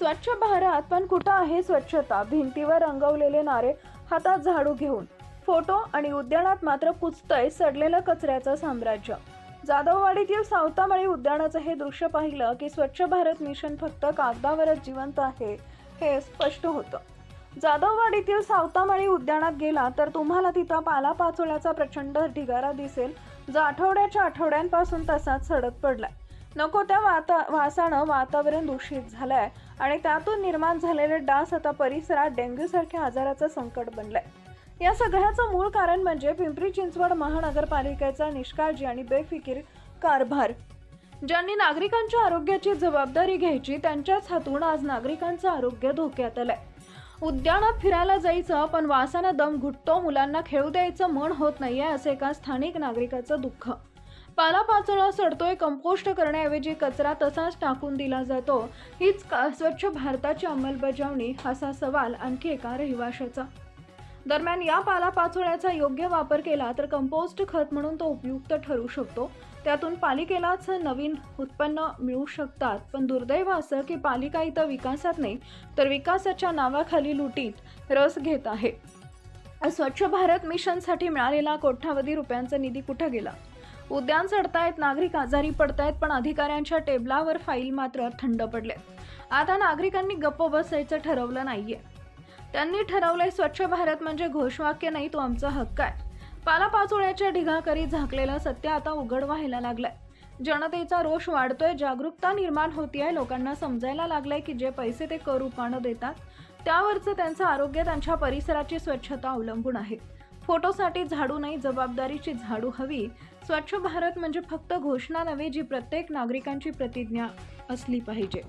स्वच्छ भारत पण कुठं आहे स्वच्छता? भिंतीवर रंगवलेले नारे हातात झाडू घेऊन. फोटो आणि उद्यानात मात्र कुचतंय सडलेलं कचऱ्याचं साम्राज्य. जाधववाडीतील सावतामाळी उद्यानाचं हे दृश्य पाहिलं की स्वच्छ भारत मिशन फक्त कागदावरच जिवंत आहे हे स्पष्ट होतं. जाधववाडीतील सावतामाळी उद्यानात गेला तर तुम्हाला तिथं पालापाचोळ्याचा प्रचंड ढिगारा दिसेल. जो आठवड्याच्या आठवड्यांपासून तसाच सडक पडलाय. नको त्या वाता वासानं वातावरण दूषित झालं आहे आणि त्यातून निर्माण झालेले डास आता परिसरात डेंग्यूसारख्या आजाराचं संकट बनलंय. या सगळ्याचं मूळ कारण म्हणजे पिंपरी चिंचवड महानगरपालिकेचा निष्काळजी आणि बेफिकीर कारभार. ज्यांनी नागरिकांच्या आरोग्याची जबाबदारी घ्यायची त्यांच्याच हातून आज नागरिकांचं आरोग्य धोक्यात आलंय. उद्यानात फिरायला जायचं पण वासानं दम घुटतो मुलांना खेळू द्यायचं मन होत नाहीये असे एका स्थानिक नागरिकाचं दुःख. पालापाचोळा सडतोय कंपोस्ट करण्याऐवजी कचरा तसाच टाकून दिला जातो. हीच का स्वच्छ भारताची अंमलबजावणी असा सवाल आणखी एका रहिवाशाचा. दरम्यान या पालापाचोळ्याचा योग्य वापर केला तर कंपोस्ट खत म्हणून तो उपयुक्त ठरू शकतो. त्यातून पालिकेलाच नवीन उत्पन्न मिळू शकतात. पण दुर्दैव असं की पालिका इथं विकासात नाही तर विकासाच्या नावाखाली लुटीत रस घेत आहे. स्वच्छ भारत मिशनसाठी मिळालेला कोट्यावधी रुपयांचा निधी कुठं गेला? उद्यान चढतायत नागरिक आजारी पडतायत पण अधिकाऱ्यांच्या टेबलावर फाईल मात्र थंड पडले आता नागरिकांनी गप्प बसायचं ठरवलं नाहीये. त्यांनी ठरवलंय स्वच्छ भारत म्हणजे घोषवाक्य नाही तो आमचा हक्क आहे. पालापाचोळ्याच्या ढिगाकरी झाकलेलं सत्य आता उघड व्हायला लागलंय. जनतेचा रोष वाढतोय जागरूकता निर्माण होतीये लोकांना समजायला लागलंय की जे पैसे ते कर रूपानं देतात त्यावरचं त्यांचं आरोग्य त्यांच्या परिसराची स्वच्छता अवलंबून आहे. फोटोसाठी झाडू नाही जबाबदारीची झाडू हवी. स्वच्छ भारत म्हणजे फक्त घोषणा नव्हे जी प्रत्येक नागरिकांची प्रतिज्ञा असली पाहिजे.